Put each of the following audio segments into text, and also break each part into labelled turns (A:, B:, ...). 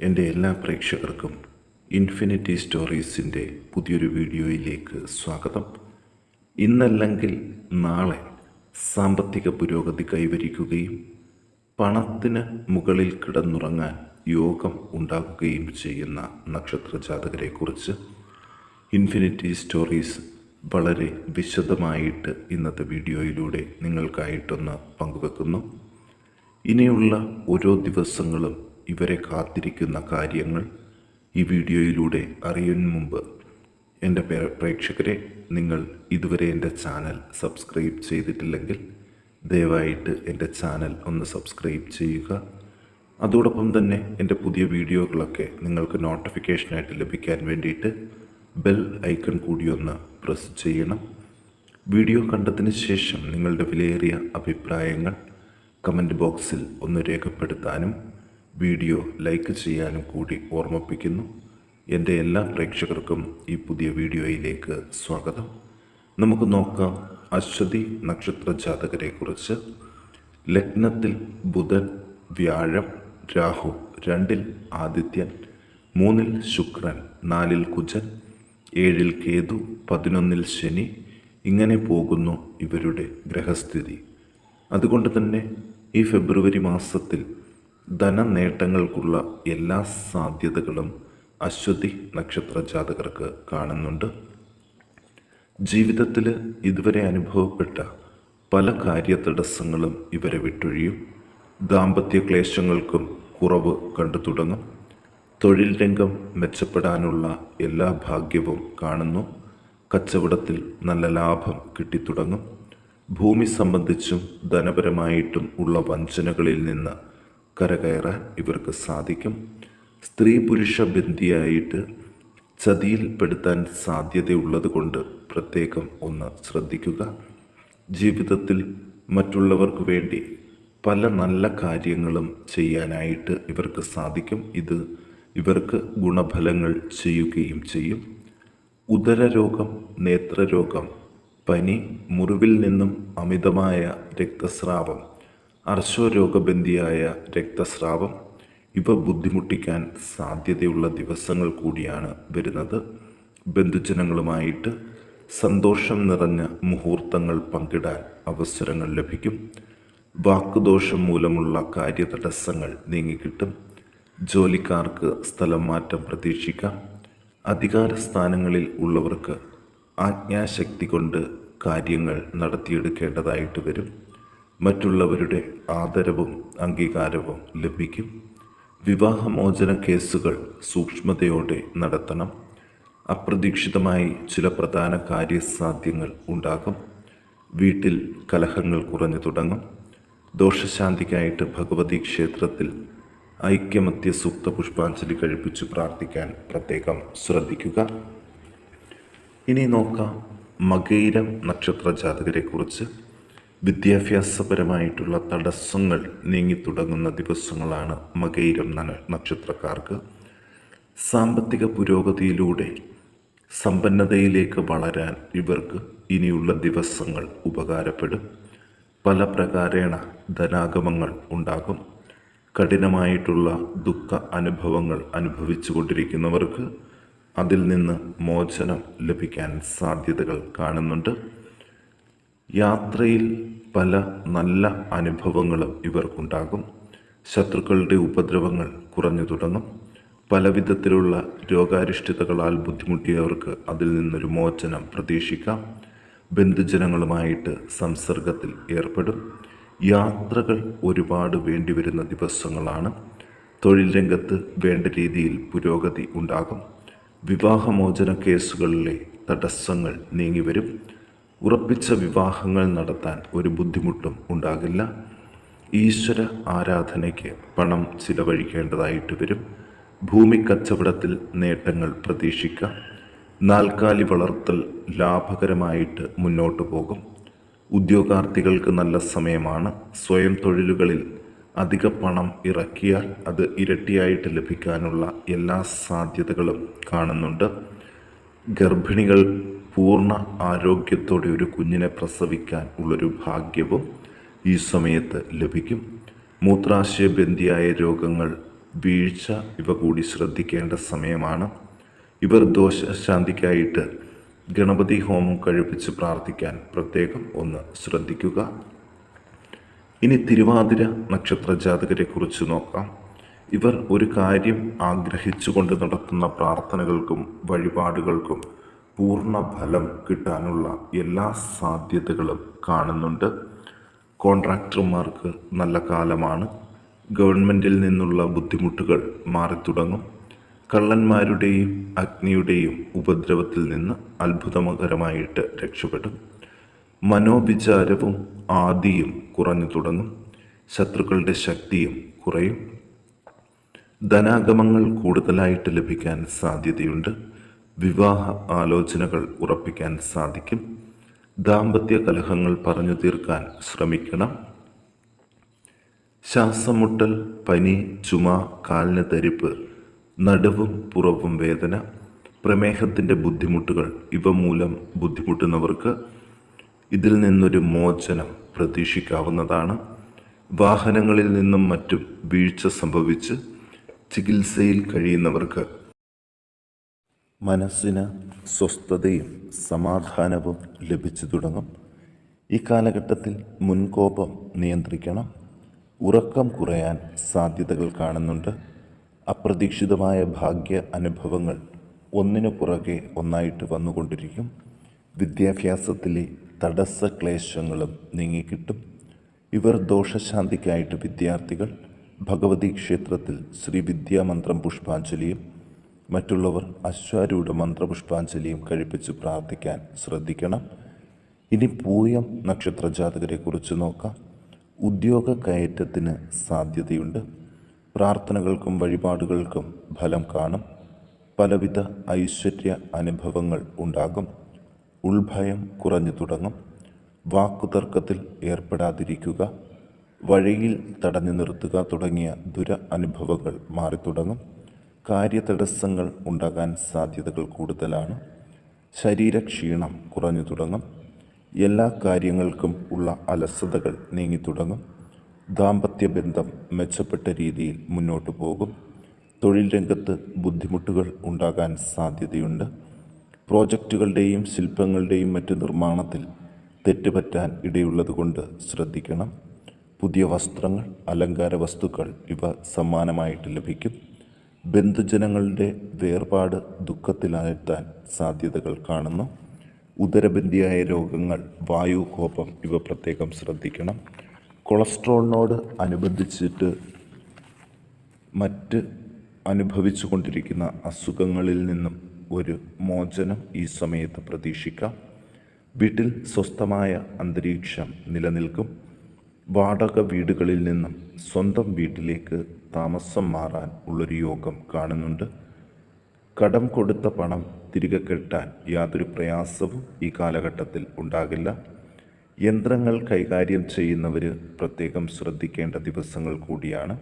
A: എന്റെ എല്ലാ പ്രേക്ഷകർക്കും ഇൻഫിനിറ്റി സ്റ്റോറീസിന്റെ പുതിയൊരു വീഡിയോയിലേക്ക് സ്വാഗതം. ഇന്നല്ലെങ്കിൽ നാളെ സാമ്പത്തിക പുരോഗതി കൈവരിക്കുകയും പണത്തിന് മുകളിൽ കിടന്നുറങ്ങാൻ യോഗം ഉണ്ടാകുകയും ചെയ്യുന്ന നക്ഷത്ര ജാതകരെക്കുറിച്ച് ഇൻഫിനിറ്റി സ്റ്റോറീസ് വളരെ വിശദമായിട്ട് ഇന്നത്തെ വീഡിയോയിലൂടെ നിങ്ങൾക്കായിട്ടൊന്ന് പങ്കുവെക്കുന്നു. ഇനിയുള്ള ഓരോ ദിവസങ്ങളും ഇവരെ കാത്തിരിക്കുന്ന കാര്യങ്ങൾ ഈ വീഡിയോയിലൂടെ അറിയുന്ന മുമ്പ് എന്റെ പ്രേക്ഷകരെ നിങ്ങൾ ഇതുവരെ എന്റെ ചാനൽ സബ്സ്ക്രൈബ് ചെയ്തിട്ടില്ലെങ്കിൽ ദയവായിട്ട് എന്റെ ചാനൽ ഒന്ന് സബ്സ്ക്രൈബ് ചെയ്യുക. അതോടൊപ്പം തന്നെ എന്റെ പുതിയ വീഡിയോകളൊക്കെ നിങ്ങൾക്ക് നോട്ടിഫിക്കേഷനായിട്ട് ലഭിക്കാൻ വേണ്ടിയിട്ട് ബെൽ ഐക്കൺ കൂടി ഒന്ന് പ്രസ് ചെയ്യണം. വീഡിയോ കണ്ടതിന് ശേഷം നിങ്ങളുടെ വിലയേറിയ അഭിപ്രായങ്ങൾ കമന്റ് ബോക്സിൽ ഒന്ന് രേഖപ്പെടുത്താനും വീഡിയോ ലൈക്ക് ചെയ്യാനും കൂടി ഓർമ്മിപ്പിക്കുന്നു. എന്റെ എല്ലാ പ്രേക്ഷകർക്കും ഈ പുതിയ വീഡിയോയിലേക്ക് സ്വാഗതം. നമുക്ക് നോക്കാം അശ്വതി നക്ഷത്ര ജാതകരെക്കുറിച്ച്. ലഗ്നത്തിൽ ബുധൻ വ്യാഴം രാഹു രണ്ടിൽ ആദിത്യൻ മൂന്നിൽ ശുക്രൻ നാലിൽ കുജൻ ഏഴിൽ കേതു പതിനൊന്നിൽ ശനി. ഇങ്ങനെ പോകുന്നു ഇവരുടെ ഗ്രഹസ്ഥിതി. അതുകൊണ്ട് തന്നെ ഈ ഫെബ്രുവരി മാസത്തിൽ ധനനേട്ടങ്ങൾക്കുള്ള എല്ലാ സാധ്യതകളും അശ്വതി നക്ഷത്ര ജാതകർക്ക് കാണുന്നുണ്ട്. ജീവിതത്തിൽ ഇതുവരെ അനുഭവപ്പെട്ട പല കാര്യതടസ്സങ്ങളും ഇവരെ വിട്ടൊഴിയും. ദാമ്പത്യ ക്ലേശങ്ങൾക്കും കുറവ് കണ്ടു തുടങ്ങും. തൊഴിൽ രംഗം മെച്ചപ്പെടാനുള്ള എല്ലാ ഭാഗ്യവും കാണുന്നു. കച്ചവടത്തിൽ നല്ല ലാഭം കിട്ടിത്തുടങ്ങും. ഭൂമി സംബന്ധിച്ചും ധനപരമായിട്ടും ഉള്ള വഞ്ചനകളിൽ നിന്ന് കരകയറാൻ ഇവർക്ക് സാധിക്കും. സ്ത്രീ പുരുഷ ബന്ധിയായിട്ട് ചതിയിൽപ്പെടുത്താൻ സാധ്യതയുള്ളത് കൊണ്ട് പ്രത്യേകം ഒന്ന് ശ്രദ്ധിക്കുക. ജീവിതത്തിൽ മറ്റുള്ളവർക്ക് വേണ്ടി പല നല്ല കാര്യങ്ങളും ചെയ്യാനായിട്ട് ഇവർക്ക് സാധിക്കും. ഇത് ഇവർക്ക് ഗുണഫലങ്ങൾ ചെയ്യുകയും ചെയ്യും. ഉദരരോഗം നേത്രരോഗം പനി മുറിവിൽ നിന്നും അമിതമായ രക്തസ്രാവം അർശോരോഗബന്ധിയായ രക്തസ്രാവം ഇവ ബുദ്ധിമുട്ടിക്കാൻ സാധ്യതയുള്ള ദിവസങ്ങൾ കൂടിയാണ് വരുന്നത്. ബന്ധുജനങ്ങളുമായിട്ട് സന്തോഷം നിറഞ്ഞ മുഹൂർത്തങ്ങൾ പങ്കിടാൻ അവസരങ്ങൾ ലഭിക്കും. വാക്കുദോഷം മൂലമുള്ള കാര്യതടസ്സങ്ങൾ നീങ്ങിക്കിട്ടും. ജോലിക്കാർക്ക് സ്ഥലം മാറ്റം പ്രതീക്ഷിക്കാം. അധികാര സ്ഥാനങ്ങളിൽ ഉള്ളവർക്ക് ആജ്ഞാശക്തി കൊണ്ട് കാര്യങ്ങൾ നടത്തിയെടുക്കേണ്ടതായിട്ട് വരും. മറ്റുള്ളവരുടെ ആദരവും അംഗീകാരവും ലഭിക്കും. വിവാഹമോചന കേസുകൾ സൂക്ഷ്മതയോടെ നടത്തണം. അപ്രതീക്ഷിതമായി ചില പ്രധാന കാര്യസാധ്യങ്ങൾ ഉണ്ടാകും. വീട്ടിൽ കലഹങ്ങൾ കുറഞ്ഞു തുടങ്ങും. ദോഷശാന്തിക്കായിട്ട് ഭഗവതി ക്ഷേത്രത്തിൽ ഐക്യമത്യ സൂക്ത പുഷ്പാഞ്ജലി കഴിപ്പിച്ച് പ്രാർത്ഥിക്കാൻ പ്രത്യേകം ശ്രദ്ധിക്കുക. ഇനി നോക്കാം മകൈരം നക്ഷത്ര ജാതകരെക്കുറിച്ച് വിദ്യാഭ്യാസപരമായിട്ടുള്ള തടസ്സങ്ങൾ നീങ്ങിത്തുടങ്ങുന്ന ദിവസങ്ങളാണ് മകയിരം നക്ഷത്രക്കാർക്ക്. സാമ്പത്തിക പുരോഗതിയിലൂടെ സമ്പന്നതയിലേക്ക് വളരാൻ ഇവർക്ക് ഇനിയുള്ള ദിവസങ്ങൾ ഉപകാരപ്പെടും. പല പ്രകാരേണ ധനാഗമങ്ങൾ ഉണ്ടാകും. കഠിനമായിട്ടുള്ള ദുഃഖ അനുഭവങ്ങൾ അനുഭവിച്ചു കൊണ്ടിരിക്കുന്നവർക്ക് അതിൽ നിന്ന് മോചനം ലഭിക്കാൻ സാധ്യതകൾ കാണുന്നുണ്ട്. യാത്രയിൽ പല നല്ല അനുഭവങ്ങളും ഇവർക്കുണ്ടാകും. ശത്രുക്കളുടെ ഉപദ്രവങ്ങൾ കുറഞ്ഞു തുടങ്ങും. പല വിധത്തിലുള്ള രോഗാരിഷ്ഠിതകളാൽ ബുദ്ധിമുട്ടിയവർക്ക് അതിൽ നിന്നൊരു മോചനം പ്രതീക്ഷിക്കാം. ബന്ധുജനങ്ങളുമായിട്ട് സംസർഗത്തിൽ ഏർപ്പെടും. യാത്രകൾ ഒരുപാട് വേണ്ടിവരുന്ന ദിവസങ്ങളാണ്. തൊഴിൽ രംഗത്ത് വേണ്ട രീതിയിൽ പുരോഗതി ഉണ്ടാകും. വിവാഹമോചന കേസുകളിലെ തടസ്സങ്ങൾ നീങ്ങിവരും. ഉറപ്പിച്ച വിവാഹങ്ങൾ നടത്താൻ ഒരു ബുദ്ധിമുട്ടും ഉണ്ടാകില്ല. ഈശ്വര ആരാധനയ്ക്ക് പണം ചിലവഴിക്കേണ്ടതായിട്ട് വരും. ഭൂമി കച്ചവടത്തിൽ നേട്ടങ്ങൾ പ്രതീക്ഷിക്കാം. നാൽക്കാലി വളർത്തൽ ലാഭകരമായിട്ട് മുന്നോട്ട് പോകും. ഉദ്യോഗാർത്ഥികൾക്ക് നല്ല സമയമാണ്. സ്വയം തൊഴിലുകളിൽ അധിക പണം ഇറക്കിയാൽ അത് ഇരട്ടിയായിട്ട് ലഭിക്കാനുള്ള എല്ലാ സാധ്യതകളും കാണുന്നുണ്ട്. ഗർഭിണികൾ പൂർണ ആരോഗ്യത്തോടെ ഒരു കുഞ്ഞിനെ പ്രസവിക്കാൻ ഉള്ളൊരു ഭാഗ്യവും ഈ സമയത്ത് ലഭിക്കും. മൂത്രാശയബന്ധിയായ രോഗങ്ങൾ വീഴ്ച ഇവ കൂടി ശ്രദ്ധിക്കേണ്ട സമയമാണ്. ഇവർ ദോഷശാന്തിക്കായിട്ട് ഗണപതി ഹോമം കഴിപ്പിച്ച് പ്രാർത്ഥിക്കാൻ പ്രത്യേകം ഒന്ന് ശ്രദ്ധിക്കുക. ഇനി തിരുവാതിര നക്ഷത്ര ജാതകരെ കുറിച്ച് നോക്കാം. ഇവർ ഒരു കാര്യം ആഗ്രഹിച്ചുകൊണ്ട് നടത്തുന്ന പ്രാർത്ഥനകൾക്കും വഴിപാടുകൾക്കും പൂർണ ഫലം കിട്ടാനുള്ള എല്ലാ സാധ്യതകളും കാണുന്നുണ്ട്. കോൺട്രാക്ടർമാർക്ക് നല്ല കാലമാണ്. ഗവൺമെന്റിൽ നിന്നുള്ള ബുദ്ധിമുട്ടുകൾ മാറി തുടങ്ങും കള്ളന്മാരുടെയും അഗ്നിയുടെയും ഉപദ്രവത്തിൽ നിന്ന് അത്ഭുതകരമായിട്ട് രക്ഷപ്പെടും. മനോവിചാരവും ആദിയും കുറഞ്ഞു തുടങ്ങും. ശത്രുക്കളുടെ ശക്തിയും കുറയും. ധനാഗമങ്ങൾ കൂടുതലായിട്ട് ലഭിക്കാൻ സാധ്യതയുണ്ട്. വിവാഹ ആലോചനകൾ ഉറപ്പിക്കാൻ സാധിക്കും. ദാമ്പത്യ കലഹങ്ങൾ പറഞ്ഞു തീർക്കാൻ ശ്രമിക്കണം. ശ്വാസമുട്ടൽ പനി ചുമ കാലിന് തരിപ്പ് നടുവും പുറവും വേദന പ്രമേഹത്തിന്റെ ബുദ്ധിമുട്ടുകൾ ഇവ മൂലം ബുദ്ധിമുട്ടുന്നവർക്ക് ഇതിൽ നിന്നൊരു മോചനം പ്രതീക്ഷിക്കാവുന്നതാണ്. വാഹനങ്ങളിൽ നിന്നും മറ്റും വീഴ്ച സംഭവിച്ച് ചികിത്സയിൽ കഴിയുന്നവർക്ക് മനസ്സിന് സ്വസ്ഥതയും സമാധാനവും ലഭിച്ചു തുടങ്ങും. ഈ കാലഘട്ടത്തിൽ മുൻകോപം നിയന്ത്രിക്കണം. ഉറക്കം കുറയാൻ സാധ്യതകൾ കാണുന്നുണ്ട്. അപ്രതീക്ഷിതമായ ഭാഗ്യ അനുഭവങ്ങൾ ഒന്നിനു പുറകെ ഒന്നായിട്ട് വന്നുകൊണ്ടിരിക്കും. വിദ്യാഭ്യാസത്തിലെ തടസ്സ ക്ലേശങ്ങളും നീങ്ങിക്കിട്ടും. ഇവർ ദോഷശാന്തിക്കായിട്ട് വിദ്യാർത്ഥികൾ ഭഗവതി ക്ഷേത്രത്തിൽ ശ്രീ വിദ്യാമന്ത്രം പുഷ്പാഞ്ജലിയും മറ്റുള്ളവർ അശ്വാരൂഢ മന്ത്രപുഷ്പാഞ്ജലിയും കഴിപ്പിച്ച് പ്രാർത്ഥിക്കാൻ ശ്രദ്ധിക്കണം. ഇനി പൂയം നക്ഷത്ര ജാതകരെ കുറിച്ച് നോക്കാം. ഉദ്യോഗ കയറ്റത്തിന് സാധ്യതയുണ്ട്. പ്രാർത്ഥനകൾക്കും വഴിപാടുകൾക്കും ഫലം കാണും. പലവിധ ഐശ്വര്യ അനുഭവങ്ങൾ ഉണ്ടാകും. ഉൾഭയം കുറഞ്ഞു തുടങ്ങും. വാക്കുതർക്കത്തിൽ ഏർപ്പെടാതിരിക്കുക. വഴിയിൽ തടഞ്ഞു നിർത്തുക തുടങ്ങിയ ദുര അനുഭവങ്ങൾ മാറിത്തുടങ്ങും. കാര്യതടസ്സങ്ങൾ ഉണ്ടാകാൻ സാധ്യതകൾ കൂടുതലാണ്. ശരീരക്ഷീണം കുറഞ്ഞു തുടങ്ങും. എല്ലാ കാര്യങ്ങൾക്കും ഉള്ള അലസതകൾ നീങ്ങിത്തുടങ്ങും ദാമ്പത്യ ബന്ധം മെച്ചപ്പെട്ട രീതിയിൽ മുന്നോട്ട് പോകും. തൊഴിൽ രംഗത്ത് ബുദ്ധിമുട്ടുകൾ ഉണ്ടാകാൻ സാധ്യതയുണ്ട്. പ്രോജക്റ്റുകളുടെയും ശില്പങ്ങളുടെയും മറ്റ് നിർമ്മാണത്തിൽ തെറ്റുപറ്റാൻ ഇടയുള്ളതുകൊണ്ട് ശ്രദ്ധിക്കണം. പുതിയ വസ്ത്രങ്ങൾ അലങ്കാര വസ്തുക്കൾ ഇവ സമ്മാനമായിട്ട് ലഭിക്കും. ബന്ധുജനങ്ങളുടെ വേർപാട് ദുഃഖത്തിലാഴ്ത്താൻ സാധ്യതകൾ കാണുന്നു. ഉദരബന്ധിയായ രോഗങ്ങൾ വായു കോപം ഇവ പ്രത്യേകം ശ്രദ്ധിക്കണം. കൊളസ്ട്രോളിനോട് അനുബന്ധിച്ചിട്ട് മറ്റ് അനുഭവിച്ചു കൊണ്ടിരിക്കുന്ന അസുഖങ്ങളിൽ നിന്നും ഒരു മോചനം ഈ സമയത്ത് പ്രതീക്ഷിക്കാം. വീട്ടിൽ സ്വസ്ഥമായ അന്തരീക്ഷം നിലനിൽക്കും. വാടക വീടുകളിൽ നിന്നും സ്വന്തം വീട്ടിലേക്ക് താമസം മാറാൻ ഉള്ളൊരു യോഗം കാണുന്നുണ്ട്. കടം കൊടുത്ത പണം തിരികെ കെട്ടാൻ യാതൊരു പ്രയാസവും ഈ കാലഘട്ടത്തിൽ ഉണ്ടാകില്ല. യന്ത്രങ്ങൾ കൈകാര്യം ചെയ്യുന്നവർ പ്രത്യേകം ശ്രദ്ധിക്കേണ്ട ദിവസങ്ങൾ കൂടിയാണ്.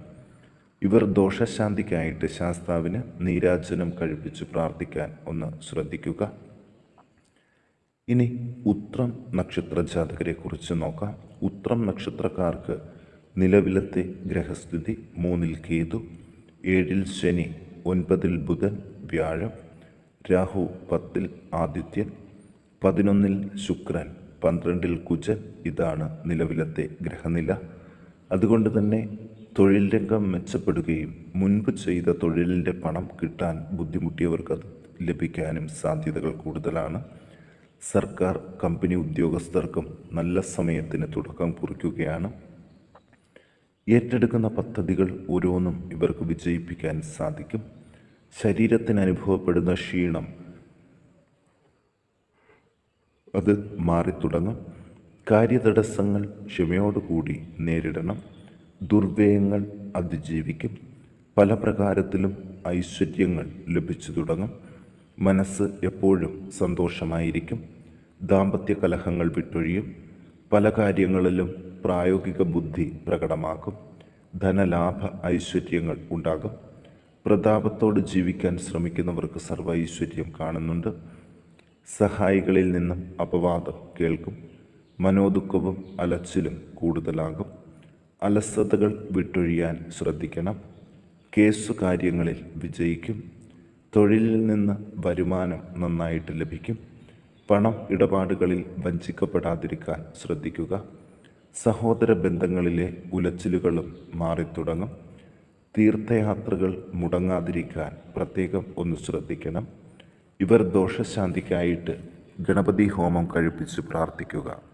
A: ഇവർ ദോഷശാന്തിക്കായിട്ട് ശാസ്താവിന് നീരാജനം കഴിപ്പിച്ച് പ്രാർത്ഥിക്കാൻ ഒന്ന് ശ്രദ്ധിക്കുക. ഇനി ഉത്രം നക്ഷത്ര ജാതകരെ കുറിച്ച് നോക്കാം. ഉത്രം നക്ഷത്രക്കാർക്ക് നിലവിലത്തെ ഗ്രഹസ്ഥിതി മൂന്നിൽ കേതു ഏഴിൽ ശനി ഒൻപതിൽ ബുധൻ വ്യാഴം രാഹു പത്തിൽ ആദിത്യൻ പതിനൊന്നിൽ ശുക്രൻ പന്ത്രണ്ടിൽ കുജൻ ഇതാണ് നിലവിലത്തെ ഗ്രഹനില. അതുകൊണ്ട് തന്നെ തൊഴിൽ രംഗം മെച്ചപ്പെടുകയും മുൻപ് ചെയ്ത തൊഴിലിന്റെ പണം കിട്ടാൻ ബുദ്ധിമുട്ടിയവർക്ക് ലഭിക്കാനും സാധ്യതകൾ കൂടുതലാണ്. സർക്കാർ കമ്പനി ഉദ്യോഗസ്ഥർക്കും നല്ല സമയത്തിന് തുടക്കം കുറിക്കുകയാണ്. ഏറ്റെടുക്കുന്ന പദ്ധതികൾ ഓരോന്നും ഇവർക്ക് വിജയിപ്പിക്കാൻ സാധിക്കും. ശരീരത്തിന് അനുഭവപ്പെടുന്ന ക്ഷീണം അത് മാറിത്തുടങ്ങും കാര്യതടസ്സങ്ങൾ ക്ഷമയോടുകൂടി നേരിടണം. ദുർവ്യയങ്ങൾ അതിജീവിക്കും. പല പ്രകാരത്തിലും ഐശ്വര്യങ്ങൾ ലഭിച്ചു തുടങ്ങും. മനസ്സ് എപ്പോഴും സന്തോഷമായിരിക്കും. ദാമ്പത്യ കലഹങ്ങൾ വിട്ടൊഴിയും പല കാര്യങ്ങളിലും പ്രായോഗിക ബുദ്ധി പ്രകടമാക്കും ധനലാഭ ഐശ്വര്യങ്ങൾ ഉണ്ടാകും. പ്രതാപത്തോട് ജീവിക്കാൻ ശ്രമിക്കുന്നവർക്ക് സർവൈശ്വര്യം ഐശ്വര്യം കാണുന്നുണ്ട്. സഹായികളിൽ നിന്നും അപവാദം കേൾക്കും. മനോദുഃഖവും അലച്ചിലും കൂടുതലാകും. അലസതകൾ വിട്ടൊഴിയാൻ ശ്രദ്ധിക്കണം. കേസ് കാര്യങ്ങളിൽ വിജയിക്കും. തൊഴിലിൽ നിന്ന് വരുമാനം നന്നായിട്ട് ലഭിക്കും. പണം ഇടപാടുകളിൽ വഞ്ചിക്കപ്പെടാതിരിക്കാൻ ശ്രദ്ധിക്കുക. സഹോദര ബന്ധങ്ങളിലെ ഉലച്ചിലുകളും മാറിത്തുടങ്ങും. തീർത്ഥയാത്രകൾ മുടങ്ങാതിരിക്കാൻ പ്രത്യേകം ഒന്ന് ശ്രദ്ധിക്കണം. ഇവർ ദോഷശാന്തിക്കായിട്ട് ഗണപതി ഹോമം കഴിപ്പിച്ച് പ്രാർത്ഥിക്കുക.